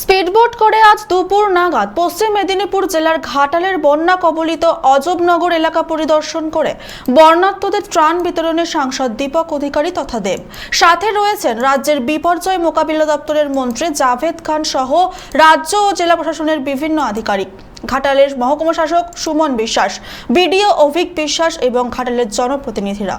Speedboat করে আজ দুপুর নাগাদ পশ্চিম মেদিনীপুর জেলার ঘাটালের বন্যা কবলিত অজবনগর এলাকা পরিদর্শন করে বর্ণাত্মদের ত্রাণ বিতরণে সাংসদ দীপক অধিকারী তথা দেব। সাথে রয়েছেন রাজ্যের বিপর্যয় মোকাবিলা দপ্তরের মন্ত্রী জাভেদ খান সহ রাজ্য ও জেলা প্রশাসনের বিভিন্ন আধিকারিক। ঘাটালের মহকুমা শাসক সুমন বিশ্বাস, বিডিও অভিক বিশ্বাস এবং ঘাটালের জনপ্রতিনিধিরা।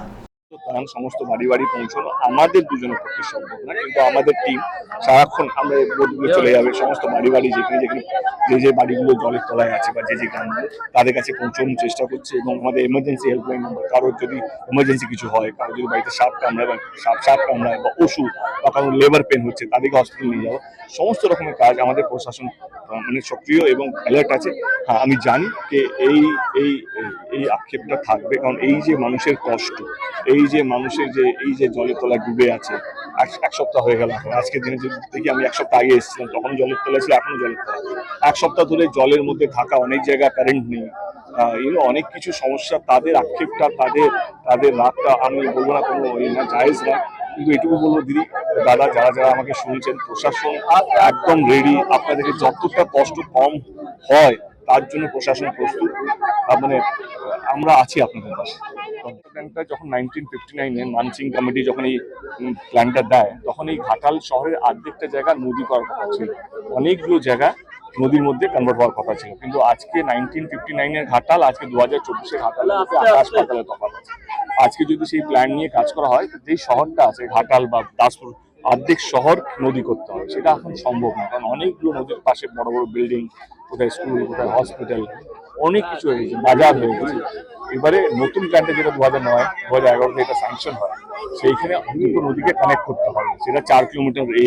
ত্রাণ সমস্ত বাড়ি বাড়ি পৌঁছানো আমাদের দুজনের পক্ষে সম্ভব না, কিন্তু আমাদের টিম সারাক্ষণ আমরা বোটগুলো চলে যাবে, সমস্ত বাড়ি বাড়ি যেখানে যেখানে যে যে বাড়িগুলো জলের তলায় আছে বা যে যে গ্রামগুলো, তাদের কাছে পৌঁছানোর চেষ্টা করছে এবং আমাদের এমার্জেন্সি হেল্পলাইন নাম্বার কারোর যদি এমার্জেন্সি কিছু হয়, কারোর যদি বাড়িতে সাপ কামড়ায় বা সাপ সাপ কামড়ায় বা ওষুধ বা কারোর লেবার পেন হচ্ছে, তাদেরকে হসপিটাল নিয়ে যাওয়া, সমস্ত রকমের কাজ আমাদের প্রশাসন মানে সক্রিয় এবং অ্যালার্ট আছে। হ্যাঁ আমি জানি যে এই এই, এই- আক্ষেপটা থাকবে, কারণ এই যে মানুষের কষ্ট, এই যে মানুষের যে, এই যে জলের তলায় ডুবে আছে, এক- সপ্তাহ হয়ে গেল এখন। আজকের দিনে যদি দেখি আমি এক সপ্তাহ আগে এসেছিলাম তখন জলের তলায় ছিল, এখনও জলের তলায়। এক সপ্তাহ ধরে জলের মধ্যে থাকা অনেক জায়গায় কারেন্ট নেই। এগুলো অনেক কিছু সমস্যা, তাদের আক্ষেপটা, তাদের তাদের রাগটা আমি বলব না কোনো না, জায়েজ না কিন্তু এটুকু বলব দিদি দাদা যারা যারা আমাকে শুনছেন প্রশাসন একদম রেডি আপনাদেরকে যতটা কষ্ট কম হয় তার জন্য প্রশাসন প্রস্তুত। মানে আমরা আছি আপনাদের পাশে। প্ল্যানটা যখন নাইনটিন ফিফটি নাইনে মানসিং কমিটি যখন এই প্ল্যানটা দেয় তখন এই ঘাটাল শহরের অর্ধেকটা জায়গা নদী করার কথা ছিল। অনেকগুলো জায়গা নদীর মধ্যে কনভার্ট হওয়ার কথা ছিল। কিন্তু আজকে নাইনটিন ফিফটি নাইনের ঘাটাল আজকে দু হাজার চব্বিশের ঘাটাল আকাশ পাতালের তফাৎ। আজকে যদি সেই প্ল্যান নিয়ে কাজ করা হয় যেই শহরটা আছে, ঘাটাল বা দাসপুর, অর্ধেক শহর নদী করতে হবে। সেটা এখন সম্ভব না, কারণ অনেকগুলো নদীর পাশে বড় বড় বিল্ডিং কোথায় স্কুল কোথায় হসপিটাল অনেক কিছু হয়ে গেছে, বাজার হয়ে গেছে। এবারে নতুন প্ল্যানটা যেটা দু হাজার নয় দু হাজার এগারোতে এটা স্যাংশন হয়। সেইখানে দুটো নদীকে কানেক্ট করতে হবে। সেটা চার কিলোমিটার এ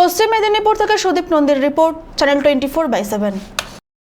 পশ্চিম মেদিনীপুর থেকে Sudip নন্দীর report channel twenty four by seven